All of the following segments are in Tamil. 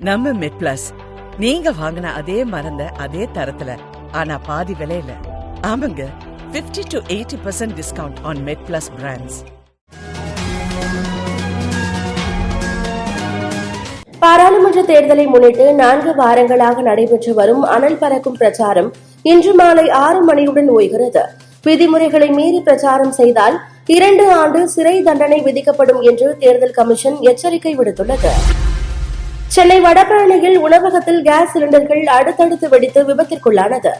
நம்ம மெட் பிளஸ் நீங்க வாங்கின அதே மருந்த அதே தரத்துல ஆனா பாதி விலையில. ஆமாங்க 50 to eighty percent discount on MedPlus brands பாராளுமன்ற தேர்தலை முன்னிட்டு நான்கு வாரங்களாக நடைபெற்று வரும் அனல் பறக்கும் பிரச்சாரம் இன்று மாலை ஆறு மணியுடன் ஓய்கிறது. விதிமுறைகளை மீறி பிரச்சாரம் செய்தால் இரண்டு ஆண்டு சிறை தண்டனை விதிக்கப்படும் என்று தேர்தல் கமிஷன் எச்சரிக்கை விடுத்துள்ளது. சென்னை வடபழனியில் உணவகத்தில் கேஸ் சிலிண்டர்கள் அடுத்தடுத்து வெடித்து விபத்திற்குள்ளானது.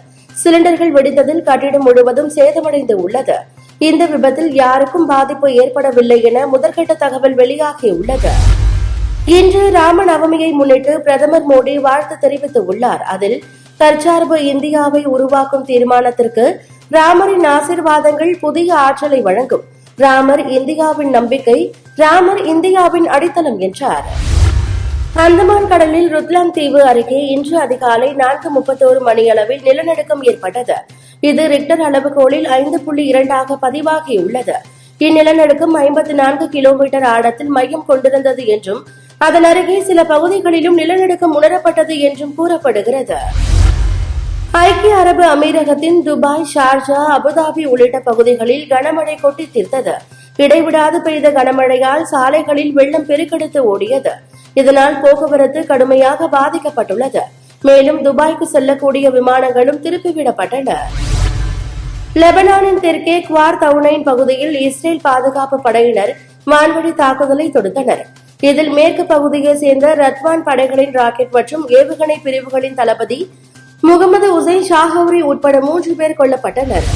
சிலிண்டர்கள் வெடித்ததில் கட்டிடம் முழுவதும் சேதமடைந்து உள்ளது. இந்த விபத்தில் யாருக்கும் பாதிப்பு ஏற்படவில்லை என முதற்கட்ட தகவல் வெளியாகியுள்ளது. இன்று ராமநவமியை முன்னிட்டு பிரதமர் மோடி வாழ்த்து தெரிவித்துள்ளார். அதில் தற்சார்பு இந்தியாவை உருவாக்கும் தீர்மானத்திற்கு ராமரின் ஆசிர்வாதங்கள் புதிய ஆற்றலை வழங்கும். ராமர் இந்தியாவின் நம்பிக்கை ராமர் இந்தியாவின் அடித்தளம் என்றார். அந்தமான் கடலில் ருத்லாம் தீவு அருகே இன்று அதிகாலை நான்கு முப்பத்தோரு மணியளவில் நிலநடுக்கம் ஏற்பட்டது. இது ரிக்டர் அளவுகோலில் ஐந்து புள்ளி இரண்டாக பதிவாகியுள்ளது. இந்நிலநடுக்கம் ஐம்பத்தி நான்கு கிலோமீட்டர் ஆழத்தில் மையம் கொண்டிருந்தது என்றும் அதன் அருகே சில பகுதிகளிலும் நிலநடுக்கம் உணரப்பட்டது என்றும் கூறப்படுகிறது. ஐக்கிய அரபு அமீரகத்தின் துபாய் ஷார்ஜா அபுதாபி உள்ளிட்ட பகுதிகளில் கனமழை கொட்டி தீர்த்தது. இடைவிடாது பெய்த கனமழையால் சாலைகளில் வெள்ளம் பெருக்கெடுத்து ஓடியது. இதனால் போக்குவரத்து கடுமையாக பாதிக்கப்பட்டுள்ளது. மேலும் துபாய்க்கு செல்லக்கூடிய விமானங்களும் திருப்பிவிடப்பட்டன லெபனானின் தெற்கே குவார் தவுனைன் பகுதியில் இஸ்ரேல் பாதுகாப்பு படையினர் வான்வழி தாக்குதலை தொடுத்தனர். இதில் மேற்கு பகுதியை சேர்ந்த ரத்வான் படைகளின் ராக்கெட் மற்றும் ஏவுகணை பிரிவுகளின் தளபதி முகமது உசைன் ஷாஹவுரி உட்பட மூன்று பேர் கொல்லப்பட்டனர்.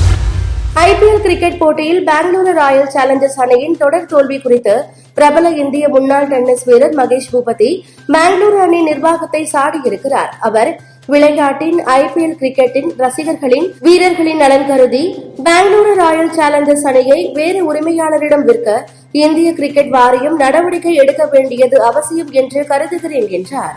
ஐபிஎல் கிரிக்கெட் போட்டியில் பெங்களூரு ராயல் சேலஞ்சர்ஸ் அணியின் தொடர் தோல்வி குறித்து பிரபல இந்திய முன்னாள் டென்னிஸ் வீரர் மகேஷ் பூபதி பெங்களூரு அணி நிர்வாகத்தை சாடியிருக்கிறார். அவர் விளையாட்டின் ஐபிஎல் கிரிக்கெட்டின் ரசிகர்களின் வீரர்களின் நலன் கருதி பெங்களூரு ராயல் சேலஞ்சர்ஸ் அணியை வேறு உரிமையாளரிடம் விற்க இந்திய கிரிக்கெட் வாரியம் நடவடிக்கை எடுக்க வேண்டியது அவசியம் என்று கருதுகிறேன் என்றார்.